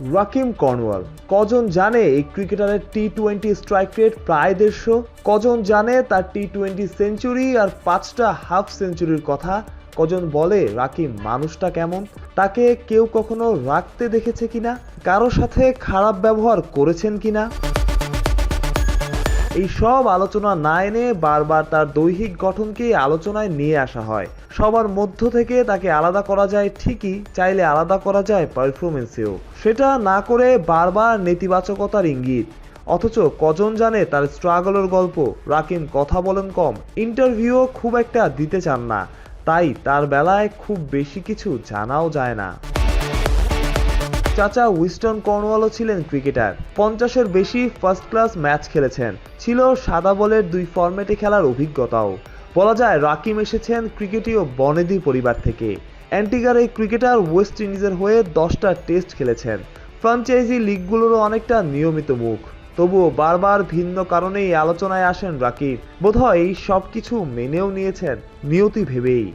Rahkeem Cornwall. কজন জানে এই ক্রিকেটারের টি টোয়েন্টি স্ট্রাইক রেট প্রায় দেড়শো? কজন জানে তার টি টোয়েন্টি সেঞ্চুরি আর পাঁচটা হাফ সেঞ্চুরির কথা? কজন বলে রাকিম মানুষটা কেমন? তাকে কেউ কখনো রাখতে দেখেছে কিনা? কারও সাথে খারাপ ব্যবহার করেছেন কিনা? এই সব আলোচনা না এনে বারবার তার দৈহিক গঠনকে আলোচনায় নিয়ে আসা হয়। সবার মধ্য থেকে তাকে আলাদা করা যায় ঠিকই, চাইলে আলাদা করা যায় পারফরমেন্সেও সেটা না করে বারবার নেতিবাচকতার ইঙ্গিত। অথচ কজন জানে তার স্ট্রাগলের গল্প? রাকিম কথা বলেন কম। ইন্টারভিউও খুব একটা দিতে চান না। তাই তার বেলায় খুব বেশি কিছু জানাও যায় না। চাচা উইস্টন কর্নওয়ালও ছিলেন ক্রিকেটার। পঞ্চাশের বেশি ফার্স্ট ক্লাস ম্যাচ খেলেছেন। ছিল সাদা বলের দুই ফরম্যাটে খেলার অভিজ্ঞতাও। বলা যায়, রাকিম এসেছেন ক্রিকেটীয় বনেদি পরিবার থেকে। অ্যান্টিগার এই ক্রিকেটার ওয়েস্ট ইন্ডিজের হয়ে দশটা টেস্ট খেলেছেন। ফ্রাঞ্চাইজি লিগগুলোরও অনেকটা নিয়মিত মুখ। তবুও বারবার ভিন্ন কারণেই আলোচনায় আসেন রাকিব। বোধহয় এই সব কিছু মেনেও নিয়েছেন নিয়তি ভেবেই।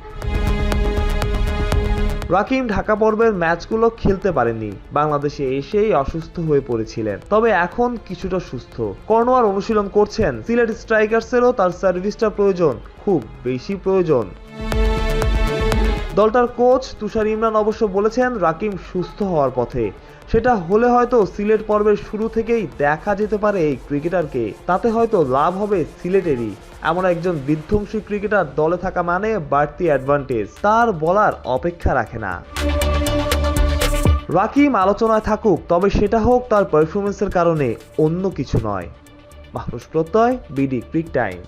রাকিম ঢাকা পর্বের ম্যাচগুলো খেলতে পারেননি। বাংলাদেশে এসেই অসুস্থ হয়ে পড়েছিলেন। তবে এখন কিছুটা সুস্থ। কর্নোয়ার অনুশীলন করছেন সিলেট স্ট্রাইকার্সেরও তার সার্ভিসটা প্রয়োজন, খুব বেশি প্রয়োজন। দলটার কোচ তুষার ইমরান অবশ্য বলেছেন রাকিম সুস্থ হওয়ার পথে। সেটা হলে হয়তো সিলেট পর্বের শুরু থেকেই দেখা যেতে পারে এই ক্রিকেটারকে। তাতে হয়তো লাভ হবে সিলেটেরই। এমন একজন বিধ্বংসী ক্রিকেটার দলে থাকা মানে বাড়তি অ্যাডভান্টেজ তার বলার অপেক্ষা রাখে না। রাকিম আলোচনায় থাকুক, তবে সেটা হোক তার পারফরমেন্সের কারণে, অন্য কিছু নয়। মাহফুজ প্রত্যয়, বিডি ক্রিক টাইম।